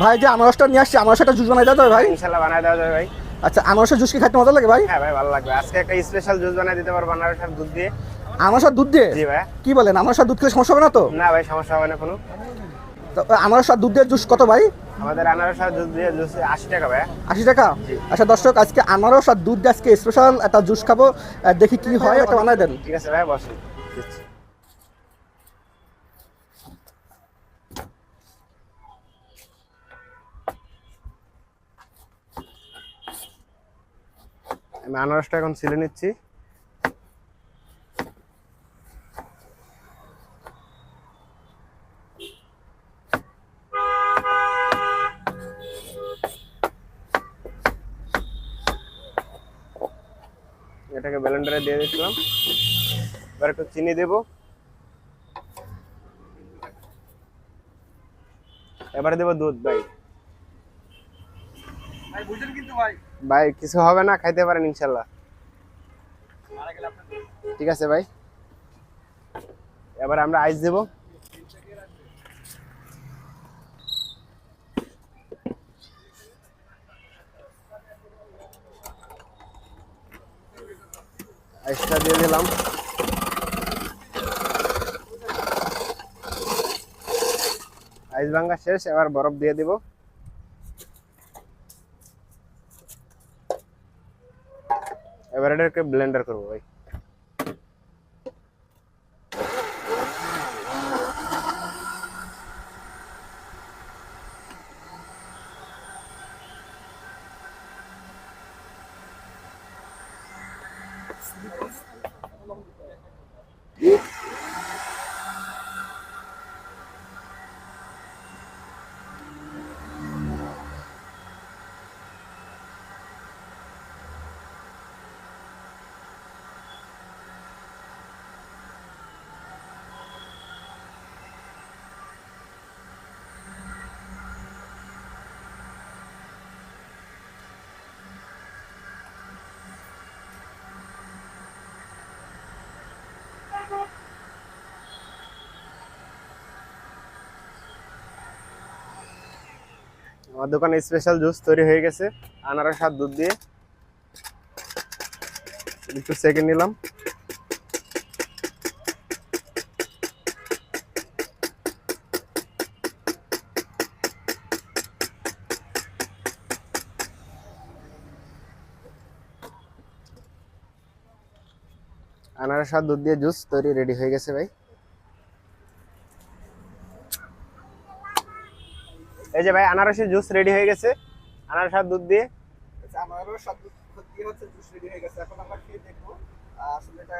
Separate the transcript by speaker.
Speaker 1: ভাই যে আনারসটা নিয়ে আসছি আনারসটা জুস বানাই দেওয়া ভাই?
Speaker 2: ইনশাল্লাহ বানায় দেওয়া যাবে ভাই।
Speaker 1: আচ্ছা আনারসের জুস কি খাইতে মজা লাগে ভাই?
Speaker 2: হ্যাঁ ভাই ভালো লাগবে। আজকে একটা স্পেশাল জুস বানায় দিতে পারব আনারসের দুধ দিয়ে।
Speaker 1: আনারসের দুধ দিয়ে?
Speaker 2: জি ভাই।
Speaker 1: কি বলেন আনারসের দুধ খেলে সমস্যা হবে না তো?
Speaker 2: না ভাই সমস্যা হবে না কোনো।
Speaker 1: তো আনারসের দুধ দিয়ে জুস কত ভাই?
Speaker 2: আমাদের আনারসের দুধ দিয়ে জুস আশি টাকা ভাই।
Speaker 1: আশি টাকা? আচ্ছা দর্শক আজকে আনারস আর দুধ দিয়ে আজকে স্পেশাল একটা জুস খাব। দেখি কি হয় একটা বানাই দেন।
Speaker 2: ঠিক আছে ভাই বসুন। আমি আনারসটা এখন ছিলে নিচ্ছি। এটাকে ব্লেন্ডারে দিয়ে দিচ্ছিলাম। এবার একটু চিনি দেব। এবারে দেব দুধ, ভাই। ভাই। কিছু হবে না খাইতে পারেন ইনশাল্লাহ। ঠিক আছে ভাই। এবার আমরা আইস দেব। আইসটা দিয়ে দিলাম। আইস ভাঙ্গা শেষ এবার বরফ দিয়ে দিব। এবার এটাকে ব্লেন্ডার করব ভাই আমার দোকানে স্পেশাল জুস তৈরি হয়ে গেছে। আনারস আর দুধ দিয়ে। একটু সেকেন্ড নিলাম। আনারস আর দুধ দিয়ে জুস তৈরি রেডি হয়ে গেছে ভাই। এই যে ভাই, আনারসের জুস রেডি হয়ে গেছে। আনারস আর দুধ দিয়ে।
Speaker 1: আনারস সব দুধ দিয়ে হচ্ছে জুস রেডি হয়ে গেছে। এখন আমরা খেয়ে দেখব আসলে এটা